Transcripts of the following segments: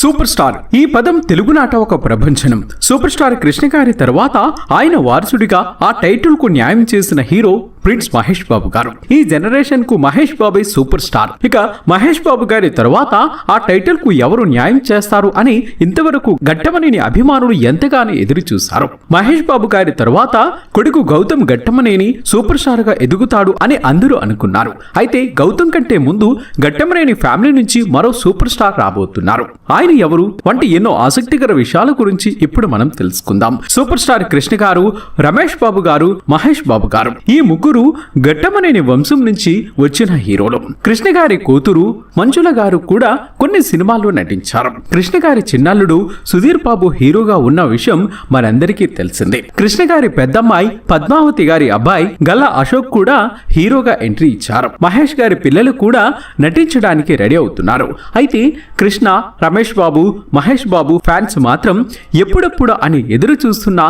Super star ఈ పదం తెలుగునాట ఒక ప్రభంచనం సూపర్ స్టార్ కృష్ణ గారి తర్వాత ఆయన వారసుడిగా ఆ టైటిల్కు న్యాయం చేసిన హీరో ప్రిన్స్ మహేష్ బాబు గారు. ఈ జనరేషన్కు మహేష్ బాబే సూపర్ స్టార్ ఇక మహేష్ బాబు గారి తర్వాత ఆ టైటిల్కు ఎవరు న్యాయం చేస్తారు అని ఇంతవరకు గట్టమనేని అభిమానులు ఎంతగానో ఎదురు చూశారు. మహేష్ బాబు గారి తర్వాత కొడుకు గౌతమ్ గట్టమనేని సూపర్ స్టార్గా ఎదుగుతాడు అని అందరూ అనుకున్నారు. అయితే గౌతమ్ కంటే ముందు గట్టమనేని ఫ్యామిలీ నుంచి మరో సూపర్ స్టార్ రాబోతున్నారు. ఆయన ఎవరు వంటి ఎన్నో ఆసక్తికర విషయాల గురించి ఇప్పుడు మనం తెలుసుకుందాం. సూపర్ స్టార్ కృష్ణ గారు రమేష్ బాబు గారు మహేష్ బాబు గారు. ఈ ముగ్గురు ఘట్టమనేని వంశం నుంచి వచ్చిన హీరోలు. కృష్ణ గారి కూతురు మంజుల గారు కూడా కొన్ని సినిమాల్లో నటించారు. కృష్ణ గారి చిన్నల్లుడు సుధీర్ బాబు హీరోగా ఉన్న విషయం మనందరికీ తెలిసిందే. కృష్ణ గారి పెద్దమ్మాయి పద్మావతి గారి అబ్బాయి గల్లా అశోక్ కూడా హీరోగా ఎంట్రీ ఇచ్చారు. మహేష్ గారి పిల్లలు కూడా నటించడానికి రెడీ అవుతున్నారు. అయితే కృష్ణ రమేష్ బాబు మహేష్ బాబు ఫ్యాన్స్ మాత్రం ఎప్పుడప్పుడు అని ఎదురు చూస్తున్న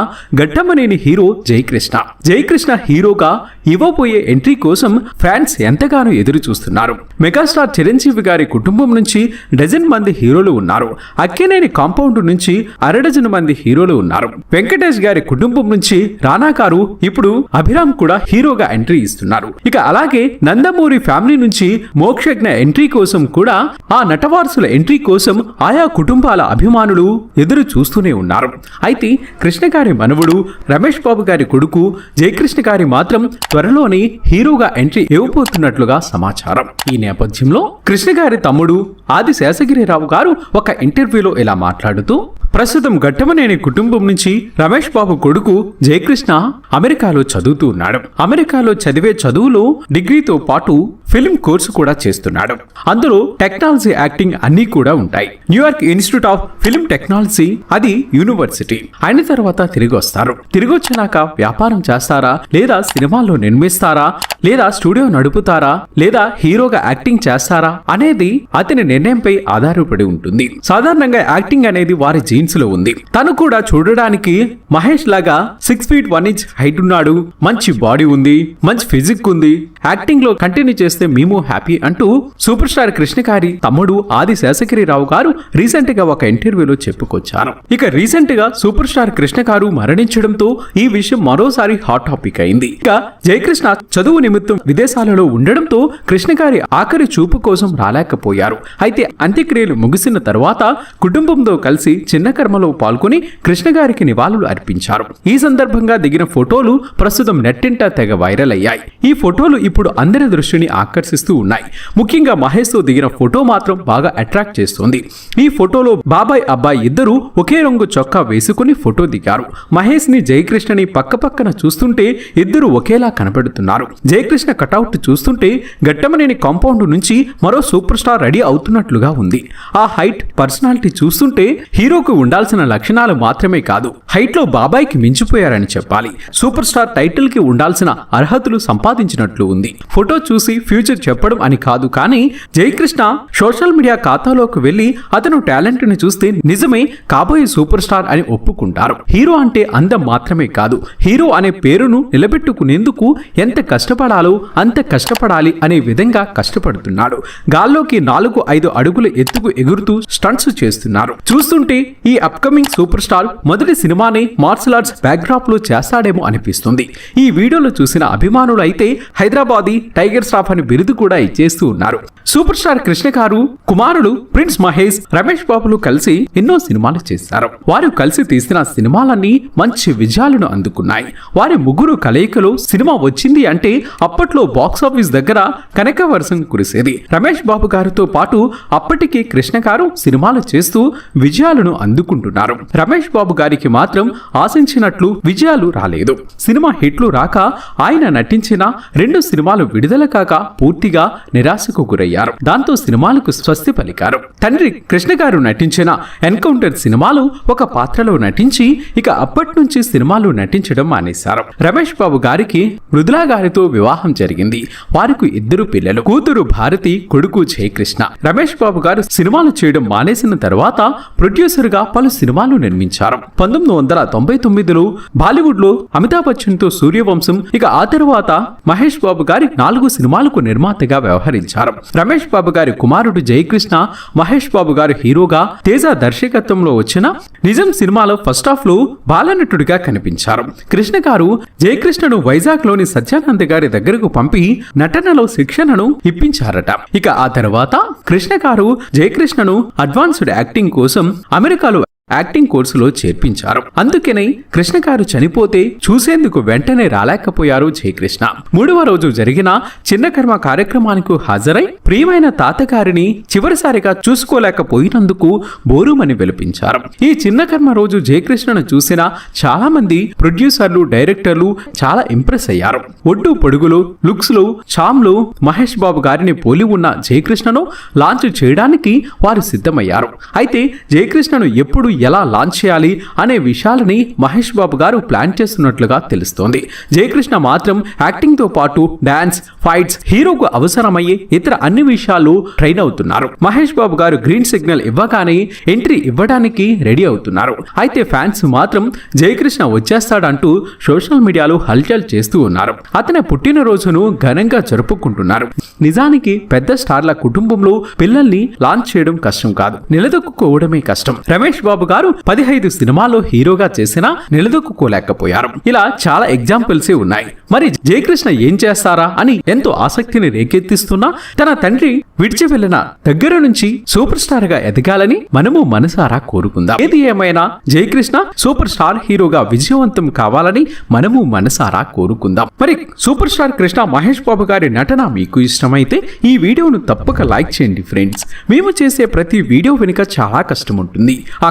గట్టమనేని హీరో జయకృష్ణ. జయకృష్ణ హీరోగా ఇవ్వబోయే ఎంట్రీ కోసం ఫ్యాన్స్ ఎంతగానో ఎదురు చూస్తున్నారు. మెగాస్టార్ చిరంజీవి గారి కుటుంబం నుంచి డజన్ మంది హీరోలు ఉన్నారు. అక్కినేని కాంపౌండ్ నుంచి అరడజన్ మంది హీరోలు ఉన్నారు. వెంకటేష్ గారి కుటుంబం నుంచి రానా గారు ఇప్పుడు అభిరామ్ కూడా హీరోగా ఎంట్రీ ఇస్తున్నారు. ఇక అలాగే నందమూరి ఫ్యామిలీ నుంచి మోక్షజ్ఞ ఎంట్రీ కోసం కూడా ఆ నటవారసుల ఎంట్రీ కోసం ఆయా కుటుంబాల అభిమానులు ఎదురు చూస్తూనే ఉన్నారు. అయితే కృష్ణ గారి మనవుడు రమేష్ బాబు గారి కొడుకు జయకృష్ణ గారి మాత్రం త్వరలోనే హీరోగా ఎంట్రీ ఇవ్వబోతున్నట్లుగా సమాచారం. ఈ నేపథ్యంలో కృష్ణ గారి తమ్ముడు ఆది శేషగిరిరావు గారు ఒక ఇంటర్వ్యూలో ఇలా మాట్లాడుతూ ప్రస్తుతం ఘట్టమనేని కుటుంబం నుంచి రమేష్ బాబు కొడుకు జయకృష్ణ అమెరికాలో చదువుతూ ఉన్నాడు. అమెరికాలో చదివే చదువులో డిగ్రీతో పాటు ఫిల్మ్ కోర్సు కూడా చేస్తున్నాడు. అందులో టెక్నాలజీ యాక్టింగ్ అన్నీ కూడా ఉంటాయి. New York Institute of Film Technology అది యూనివర్సిటీ. అయిన తర్వాత తిరిగి వస్తారు. తిరిగి వచ్చినాక వ్యాపారం చేస్తారా? లేదా సినిమాల్లో నిర్మిస్తారా? లేదా స్టూడియో నడుపుతారా? లేదా హీరోగా యాక్టింగ్ చేస్తారా? అనేది అతని నిర్ణయంపై ఆధారపడి ఉంటుంది. సాధారణంగా యాక్టింగ్ అనేది వారి జీన్స్లో ఉంది. తను కూడా చూడడానికి మహేష్ లాగా six feet one inch height ఉన్నాడు. మంచి బాడీ ఉంది. మంచి ఫిజిక్ ఉంది. యాక్టింగ్లో కంటిన్యూ చేస్తే మేము హ్యాపీ అంటూ సూపర్ స్టార్ కృష్ణ గారి తమ్ముడు ఆది శేషగిరిరావు గారు రీసెంట్గా ఒక ఇంటర్వ్యూలో చెప్పుకొచ్చారు. ఇక రీసెంట్గా సూపర్ స్టార్ కృష్ణ గారు మరణించడంతో ఈ విషయం మరోసారి హాట్ టాపిక్ అయింది. ఇక జయకృష్ణ చదువు నిమిత్తం విదేశాలలో ఉండడంతో కృష్ణ గారి ఆఖరి చూపు కోసం రాలేకపోయారు. అయితే అంత్యక్రియలు ముగిసిన తర్వాత కుటుంబంతో కలిసి చిన్న కర్మలో పాల్గొని కృష్ణ గారికి నివాళులు అర్పించారు. ఈ సందర్భంగా దిగిన ఫోటోలు ప్రస్తుతం నెట్టింట తెగ వైరల్ అయ్యాయి. ఈ ఫోటోలు ఇప్పుడు అందరి దృష్టిని ఆకర్షిస్తూ ఉన్నాయి. ముఖ్యంగా మహేష్తో దిగిన ఫోటో మాత్రం బాగా అట్రాక్ట్ చేస్తోంది. ఈ ఫోటోలో బాబాయ్ అబ్బాయి ఇద్దరు ఒకే రంగు చొక్కా వేసుకుని ఫోటో దిగారు. మహేష్ని జయకృష్ణని పక్క పక్కన చూస్తుంటే ఇద్దరు ఒకేలా కనపడుతున్నారు. జయకృష్ణ కటౌట్ చూస్తుంటే గట్టమనేని కాంపౌండ్ నుంచి మరో సూపర్ స్టార్ రెడీ అవుతున్నట్లుగా ఉంది. ఆ హైట్ పర్సనాలిటీ చూస్తుంటే హీరోకు ఉండాల్సిన లక్షణాలు మాత్రమే కాదు. హైట్లో బాబాయ్కి మించిపోయారని చెప్పాలి. సూపర్ స్టార్ టైటిల్కి ఉండాల్సిన అర్హతలు సంపాదించినట్లు ఉంది. ఫోటో చూసి ఫ్యూచర్ చెప్పడం అని కాదు. కానీ జయకృష్ణ సోషల్ మీడియా ఖాతాలోకి వెళ్ళి అతను టాలెంట్ని చూస్తే నిజమే కాబోయే సూపర్ స్టార్ అని ఒప్పుకుంటారు. హీరో అంటే అందం మాత్రమే కాదు. హీరో అనే పేరును నిలబెట్టుకునేందుకు ఎంత కష్టపడాలో అంత కష్టపడాలి అనే విధంగా కష్టపడుతున్నాడు. గాల్లోకి నాలుగు ఐదు అడుగుల ఎత్తుకు ఎగురుతూ స్టంట్స్ చేస్తున్నారు. చూస్తుంటే ఈ అప్కమింగ్ సూపర్ స్టార్ మొదటి సినిమాని మార్షల్ ఆర్ట్స్ బ్యాక్డ్రాప్లో చేస్తాడేమో అనిపిస్తుంది. ఈ వీడియోలో చూసిన అభిమానులు అయితే హైదరాబాదీ టైగర్ స్టాఫ్ అని బిరుదు కూడా ఇచ్చేస్తూ ఉన్నారు. సూపర్ స్టార్ కృష్ణ గారు కుమారుడు ప్రిన్స్ మహేష్ రమేష్ బాబులు కలిసి ఎన్నో సినిమాలు చేశారు. వారు కలిసి తీసిన సినిమాలన్నీ మంచి విజయాలను అందుకున్నాయి. వారి ముగ్గురు కలయికలో సినిమా వచ్చింది అంటే అప్పట్లో బాక్స్ ఆఫీస్ దగ్గర కనక వర్షం కురిసేది. రమేష్ బాబు గారితో పాటు అప్పటికి కృష్ణ గారు సినిమాలు చేస్తూ విజయాలను అందుకుంటున్నారు. రమేష్ బాబు గారికి మాత్రం ఆశించినట్లు విజయాలు రాలేదు. సినిమా హిట్లు రాక ఆయన నటించిన రెండు సినిమాలు విడుదల కాక పూర్తిగా నిరాశకు గురయ్యారు. దాంతో సినిమాలకు స్వస్తి పలికారు. తండ్రి కృష్ణ గారు నటించిన ఎన్కౌంటర్ సినిమాలో ఒక పాత్రలో నటించి ఇక అప్పటి నుంచి సినిమాలు నటించడం మానేశారు. రమేష్ బాబు గారికి మృదులా గారితో వివాహం జరిగింది. వారికి ఇద్దరు పిల్లలు. కూతురు భారతి కొడుకు జయకృష్ణ. రమేష్ బాబు గారు సినిమాలు చేయడం మానేసిన తర్వాత ప్రొడ్యూసర్గా పలు సినిమాలు నిర్మించారు. పంతొమ్మిది వందల తొంభై తొమ్మిదిలో బాలీవుడ్లో అమితాబ్ బచ్చన్తో సూర్యవంశం ఇక ఆ తరువాత మహేష్ బాబు గారి నాలుగు సినిమాలకు నిర్మాతగా వ్యవహరించారు. రమేష్ బాబు గారి కుమారుడు జయకృష్ణ మహేష్ బాబు గారు హీరోగా తేజ దర్శకత్వంలో వచ్చిన నిజం సినిమాలో ఫస్ట్ హాఫ్లో బాలనటుడిగా కనిపించారు. కృష్ణ గారు జయకృష్ణను వైజాగ్లోని సత్యానంద్ గారి దగ్గరకు పంపి నటనలో శిక్షణను ఇప్పించారట. ఇక ఆ తర్వాత కృష్ణ గారు జయకృష్ణను అడ్వాన్స్డ్ యాక్టింగ్ కోసం అమెరికాలో యాక్టింగ్ కోర్సులో చేర్పించారు. అందుకనే కృష్ణ గారు చనిపోతే చూసేందుకు వెంటనే రాలేకపోయారు జయకృష్ణ. మూడవ రోజు జరిగిన చిన్న కర్మ కార్యక్రమానికి హాజరై ప్రియమైన తాతగారిని చివరిసారిగా చూసుకోలేకపోయినందుకు బోరుమని పిలిపించారు ఈ చిన్న కర్మ రోజు జయకృష్ణను చూసిన చాలా మంది ప్రొడ్యూసర్లు డైరెక్టర్లు చాలా ఇంప్రెస్ అయ్యారు. ఒడ్డు పొడుగులు లుక్స్లు చామ్లు మహేష్ బాబు గారిని పోలి ఉన్న జయకృష్ణను లాంచ్ చేయడానికి వారు సిద్ధమయ్యారు. అయితే జయకృష్ణను ఎప్పుడు ఎలా లాంచ్ చేయాలి అనే విషయాలని మహేష్ బాబు గారు ప్లాన్ చేస్తున్నట్లుగా తెలుస్తోంది. జయకృష్ణ మాత్రం యాక్టింగ్తో పాటు డాన్స్ ఫైట్స్ హీరోకు అవసరమయ్యే ఇతర అన్ని విషయాలు ట్రైన్ అవుతున్నారు. మహేష్ బాబు గారు గ్రీన్ సిగ్నల్ ఇవ్వగానే ఎంట్రీ ఇవ్వడానికి రెడీ అవుతున్నారు. అయితే ఫ్యాన్స్ మాత్రం జయకృష్ణ వచ్చేస్తాడంటూ సోషల్ మీడియాలో హల్చల్ చేస్తూ ఉన్నారు. అతని పుట్టినరోజును ఘనంగా జరుపుకుంటున్నారు. నిజానికి పెద్ద స్టార్ల కుటుంబంలో పిల్లల్ని లాంచ్ చేయడం కష్టం కాదు. నిలదొక్కుకోవడమే కష్టం. రమేష్ బాబు గారు పదిహైదు సినిమాల్లో హీరోగా చేసినా నిలదొక్కుకోలేకపోయారు. ఇలా చాలా ఎగ్జాంపుల్సే ఉన్నాయి. మరి జయకృష్ణ ఏం చేస్తారా అని ఎంతో ఆసక్తిని రేకెత్తిస్తున్నా తన తండ్రి విడిచి వెళ్ళిన దగ్గర నుంచి సూపర్ స్టార్గా ఎదగాలని మనము మనసారా కోరుకుందాం. ఏది ఏమైనా జయకృష్ణ సూపర్ స్టార్ హీరోగా విజయవంతం కావాలని మనము మనసారా కోరుకుందాం. మరి సూపర్ స్టార్ కృష్ణ మహేష్ బాబు గారి నటన మీకు ఇష్టమైతే ఈ వీడియోను తప్పక లైక్ చేయండి ఫ్రెండ్స్. మేము చేసే ప్రతి వీడియో వెనుక చాలా కష్టం ఉంటుంది. ఆ